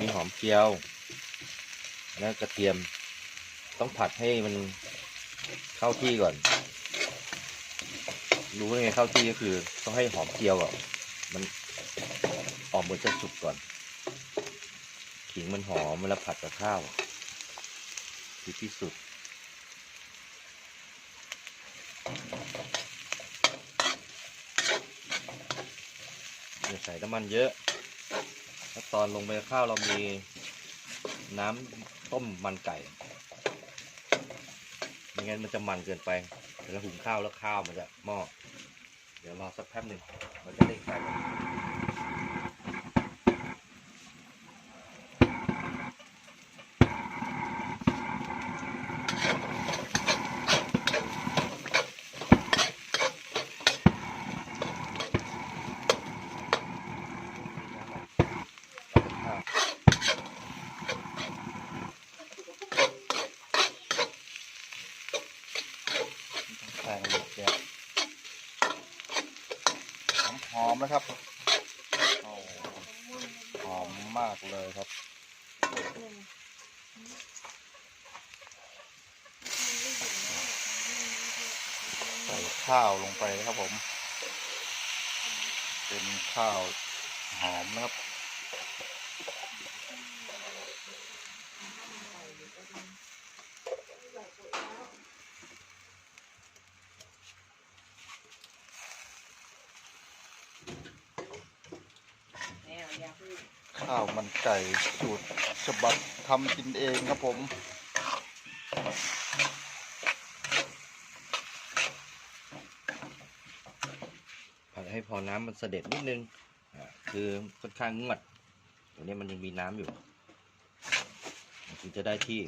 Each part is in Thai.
มีหอมเจียวแล้วกระเทียมต้องผัดให้มันเข้าที่ก่อน รู้ได้ไงเข้าที่ก็คือ ต้องให้หอมเจียวอะมันออกหมือนจะสุกก่อน ขิงมันหอมเวลาผัดกับข้าวคือที่สุดอย่าใส่น้ำมันเยอะ ตอนลงไปข้าวเรามีน้ำต้มมันไก่ไม่งั้นมันจะมันเกินไปเดี๋ยวเราหุงข้าวแล้วข้าวมันจะหม้อเดี๋ยวรอสักแป๊บหนึ่งมันจะได้ไก่ข้าว ใส่แกะห อมหอมนะครับหอมมากเลยครับใส่ข้าวลงไปครับผม เป็นข้าวหอมนะครับ ข้าวมันไก่สูตรฉบับทำกินเองครับผม ผัดให้พอน้ำมันเสด็จนิดนึงคือค่อนข้างงวดตรงนี้มันยังมีน้ำอยู่ถึงจะได้ที่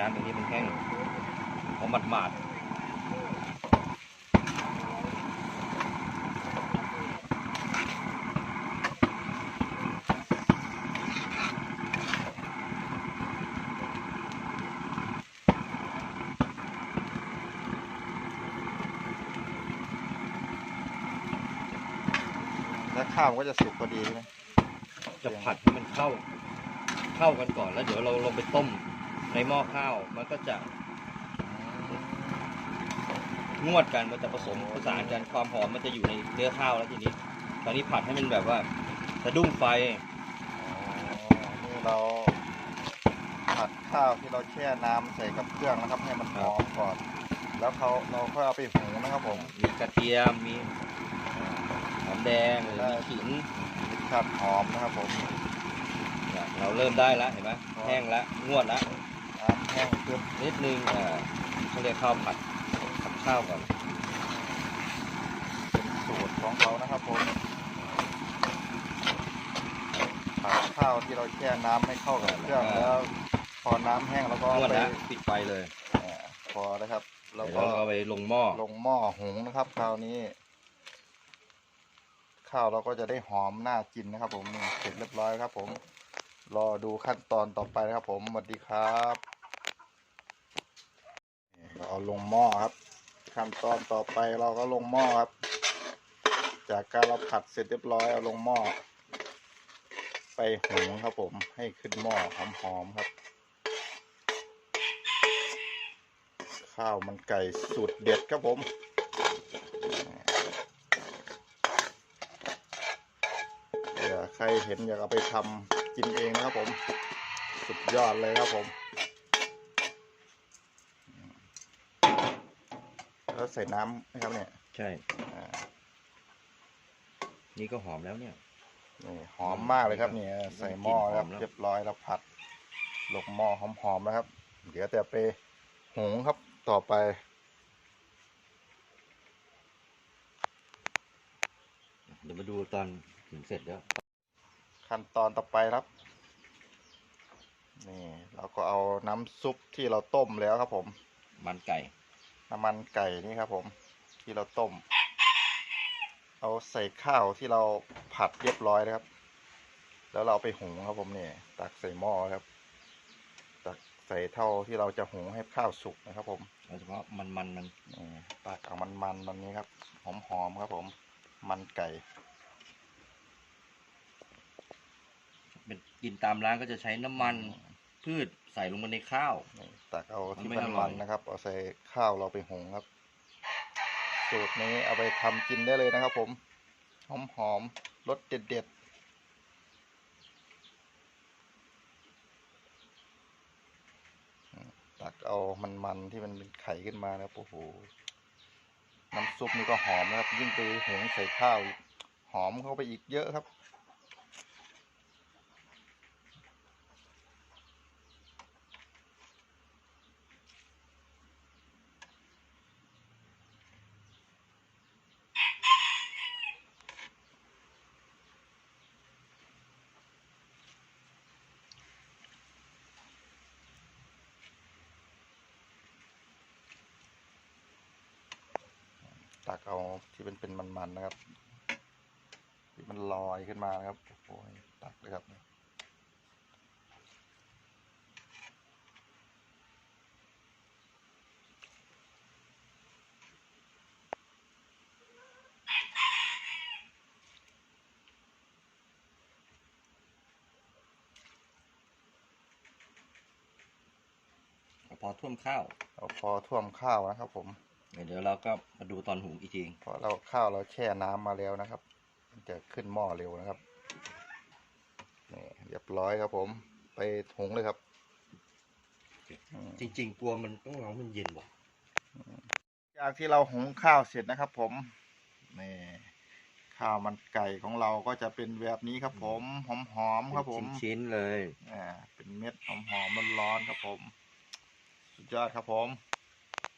น้ำตรงนี้มันแห้งพอหมาดหมาดแล้วข้าวมันก็จะสุกพอดีใช่ไหมๆจะผัดให้มันเข้า เข้ากันก่อนแล้วเดี๋ยวเราลงไปต้ม ในหม้อข้าวมันก็จะงวดกันมันจะผสมผสานกันความหอมมันจะอยู่ในเนื้อข้าวแล้วทีนี้ ตอนนี้ผัดให้มันแบบว่าสะดุ้งไฟอ๋อนี่เราผัดข้าวที่เราแช่น้ำใส่กับเครื่องนะครับ ให้มันหอมก่อน แล้วเขาเราค่อยเอาไปหุงนะครับผมมีกระเทียมมีหอมแดงหรือมีขิงรสชาติหอมนะครับผมเนี่ยเราเริ่มได้แล้วเห็นไหมแห้งแล้วงวดแล้วน้ำ แห้งขึ้นนิดนึงอ่าเขาเรียกข้าวผัดผัดข้าวก่อนเป็นสูตรของเขานะครับผมผัดข้าวที่เราแช่น้ำให้เข้ากับเครื่องแล้ว พอน้ำแห้งแล้วก็งวดไปแล้วปิดไฟเลยเอ่อพอนะครับแล้แล้ววก็ก็เอาไปลงหม้อลงหม้อหุงนะครับ คราวนี้ ข้าวเราก็จะได้หอมน่ากินนะครับ ผมนี่เสร็จเรียบร้อยครับ ผม รอดูขั้นตอนต่อไปนะครับ ผมสวัสดีครับนี่เราเอา ลงหม้อครับ ขั้นตอนต่อไปเราก็ลงหม้อครับ จากการเราผัดเสร็จเรียบร้อยเอาลงหม้อไปหุงครับผมให้ขึ้นหม้อหอมๆครับ ข้าวมันไก่สูตรเด็ดครับผมเผื่อใครเห็นอยากเอาไปทำกินเองนะครับผม สุดยอดเลยครับผม แล้วใส่น้ำนะครับเนี่ยใช่ อ่านี่ก็หอมแล้วเนี่ย นี่หอมมากเลยครับเนี่ยใส่หม้อแล้วกลิ่นหอมแล้วเรียบร้อยแล้วผัดลงหม้อหอมๆนะครับ เดี๋ยวแต่ไปหุงครับต่อไป เดี๋ยวมาดูตอนถึงเสร็จแล้ว ขั้นตอนต่อไปครับ นี่เราก็เอาน้ำซุปที่เราต้มแล้วครับผม มันไก่ น้ำมันไก่นี่ครับผมที่เราต้ม เอาใส่ข้าวที่เราผัดเรียบร้อยนะครับ แล้วเราเอาไปหุงครับผมเนี่ยตักใส่หม้อครับ ตักใส่เท่าที่เราจะหุงให้ข้าวสุกนะครับ ผมโดยเฉพาะมันมันมันนี่ตักเอามันๆตอนนี้ครับหอมๆครับผม มันไก่ เป็นกินตามร้านก็จะใช้น้ำมัน พืชใส่ลงมาในข้าว นี่ตักเอาที่ไม่มันอร่มัอนยนะครับ เอาใส่ข้าวเราไปหุงครับ สูตรนี้เอาไปทำกินได้เลยนะครับ ผม หอมหอมๆรสเด็ดๆอืมตักเอามันมันๆที่มันเป็นไข่ขึ้นมานะครับโอ้โหน้ำซุปนี่ก็หอมนะครับ ยิ่งไปหุงใส่ข้าวอีกหอมเข้าไปอีกเยอะครับ ตักเอาที่เป็นเป็นมันๆนะครับที่มันลอยขึ้นมานะครับโอ้ยตักเลยครับพอท่วมข้าวเอาพอท่วมข้าวนะครับผม เดี๋ยวเราก็มาดูตอนหุงอีกทีเพราะเราข้าวเราแช่น้ำมาแล้วนะครับ มันจะขึ้นหม้อเร็วนะครับนี่เรียบร้อยครับผม ไปหุงเลยครับอืมจริงๆกลัวมันต้องรอให้มันเย็นว่ะจากที่เราหุงข้าวเสร็จนะครับ ผมนี่ข้าวมันไก่ของเราก็จะเป็นแบบนี้ครับ ผมหอมๆครับ ผมชิ้นๆเลยอ่าเป็นเม็ดหอมๆมันร้อนๆครับผม สุดยอดครับผม